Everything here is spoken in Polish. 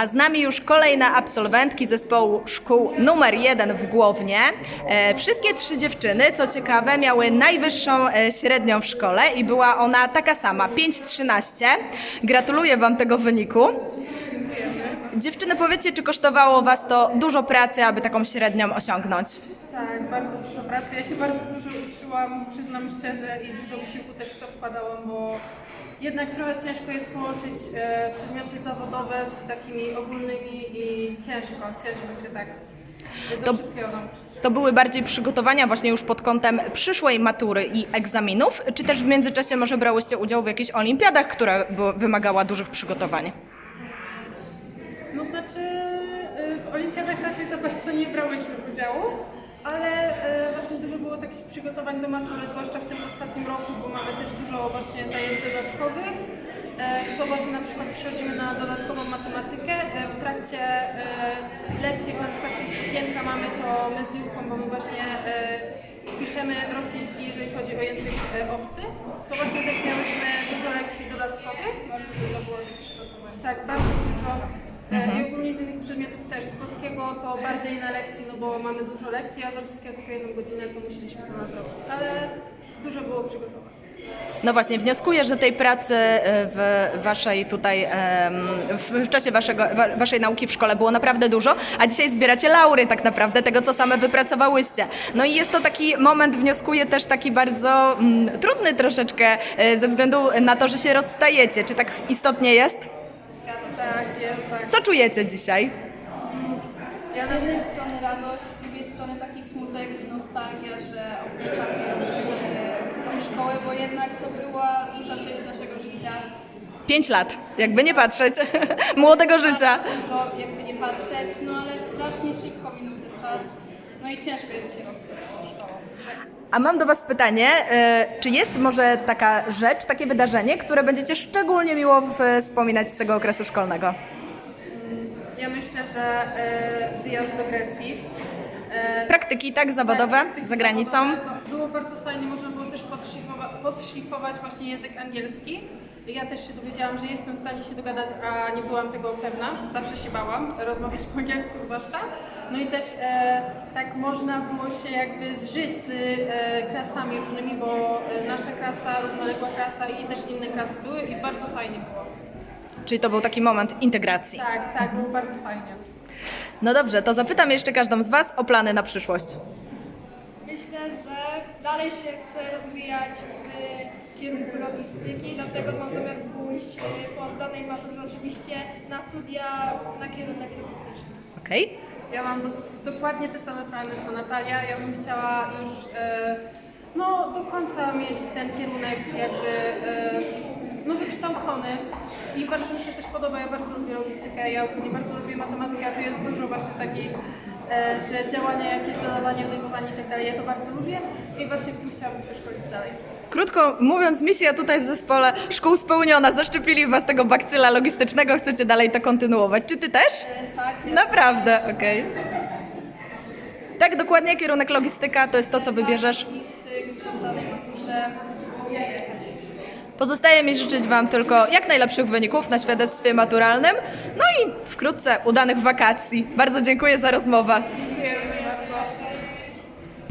A z nami już kolejne absolwentki zespołu szkół numer jeden w Głownie. E, wszystkie trzy dziewczyny, co ciekawe, miały najwyższą e, średnią w szkole i była ona taka sama, 5,13. Gratuluję Wam tego wyniku. Dziewczyny, powiedzcie, czy kosztowało Was to dużo pracy, aby taką średnią osiągnąć? Tak, bardzo dużo pracy. Ja się bardzo dużo uczyłam, przyznam szczerze, i dużo wysiłku też w to wkładałam, bo jednak trochę ciężko jest połączyć e, przedmioty zawodowe z takimi ogólnymi i ciężko, ciężko się tak do To- wszystkiego nauczyć. To były bardziej przygotowania właśnie już pod kątem przyszłej matury i egzaminów, czy też w międzyczasie może brałyście udział w jakichś olimpiadach, które wymagała dużych przygotowań? No znaczy e, w olimpiadach raczej za bardzo nie brałyśmy udziału, ale e, właśnie dużo było takich przygotowań do matury, zwłaszcza w tym ostatnim roku, bo mamy też dużo właśnie zajęć dodatkowych. E, W soboty na przykład przychodzimy na dodatkową matematykę. E, W trakcie e, lekcji, jak na przykład jakieś okienka mamy, to my z bo my właśnie e, piszemy rosyjski, jeżeli chodzi o język e, obcy, to właśnie też miałyśmy dużo lekcji dodatkowych. Bardzo dużo było tych przygotowań. Tak, bardzo dużo. E, I ogólnie z innych przedmiotów też. Z polskiego to bardziej na lekcji, no bo mamy dużo lekcji, a z rosyjskiego tylko jedną godzinę, to musieliśmy to nadrobić. Ale dużo było przygotowań. No właśnie, wnioskuję, że tej pracy e, w waszej tutaj, w czasie waszego, wa- waszej nauki w szkole było naprawdę dużo, a dzisiaj zbieracie laury tak naprawdę tego, co same wypracowałyście. No i jest to taki moment, wnioskuję też taki bardzo mm, trudny troszeczkę e, ze względu na to, że się rozstajecie. Czy tak istotnie jest? Tak, jest, tak. Co czujecie dzisiaj? Ja Z jednej strony radość, z drugiej strony taki smutek i nostalgia, że opuszczamy już e, tą szkołę, bo jednak to była duża część naszego życia. Pięć lat, jakby nie patrzeć, młodego życia. Dużo, jakby nie patrzeć, no ale strasznie szybko minął ten czas. No i ciężko jest się rozstać z tą szkołą. A mam do Was pytanie, e, czy jest może taka rzecz, takie wydarzenie, które będziecie szczególnie miło w- wspominać z tego okresu szkolnego? Ja myślę, że e, wyjazd do Grecji. E, Praktyki, tak, zawodowe, praktyki za granicą. zawodowe. Było bardzo fajnie, można podszlifować, właśnie język angielski. Ja też się dowiedziałam, że jestem w stanie się dogadać, a nie byłam tego pewna. Zawsze się bałam rozmawiać po angielsku zwłaszcza. No i też e, tak można było się jakby zżyć z e, klasami różnymi, bo e, nasza klasa, równoległa klasa i też inne klasy były i bardzo fajnie było. Czyli to był taki moment integracji. Tak, tak, było bardzo fajnie. No dobrze, to zapytam jeszcze każdą z Was o plany na przyszłość. Myślę, że dalej się chcę rozwijać w kierunku logistyki, dlatego mam zamiar pójść e, po zdanej maturze oczywiście na studia na kierunek logistyczny. Okej? Ja mam dos- dokładnie te same plany co Natalia. Ja bym chciała już e, no, do końca mieć ten kierunek jakby e, no, wykształcony. I bardzo mi się też podoba, ja bardzo lubię logistykę, ja ogólnie bardzo lubię matematykę, a tu jest dużo właśnie takich, że działania jakieś, dodawanie, odejmowanie i tak dalej, ja to bardzo lubię i właśnie w tym chciałabym się szkolić dalej. Krótko mówiąc, misja tutaj w zespole szkół spełniona. Zaszczepili Was tego bakcyla logistycznego, chcecie dalej to kontynuować. Czy Ty też? E, tak, ja Naprawdę, okej. Tak, dokładnie, kierunek logistyka to jest to, co wybierzesz. Logistyk, po zdanej maturze. Pozostaje mi życzyć Wam tylko jak najlepszych wyników na świadectwie maturalnym, no i wkrótce udanych wakacji. Bardzo dziękuję za rozmowę.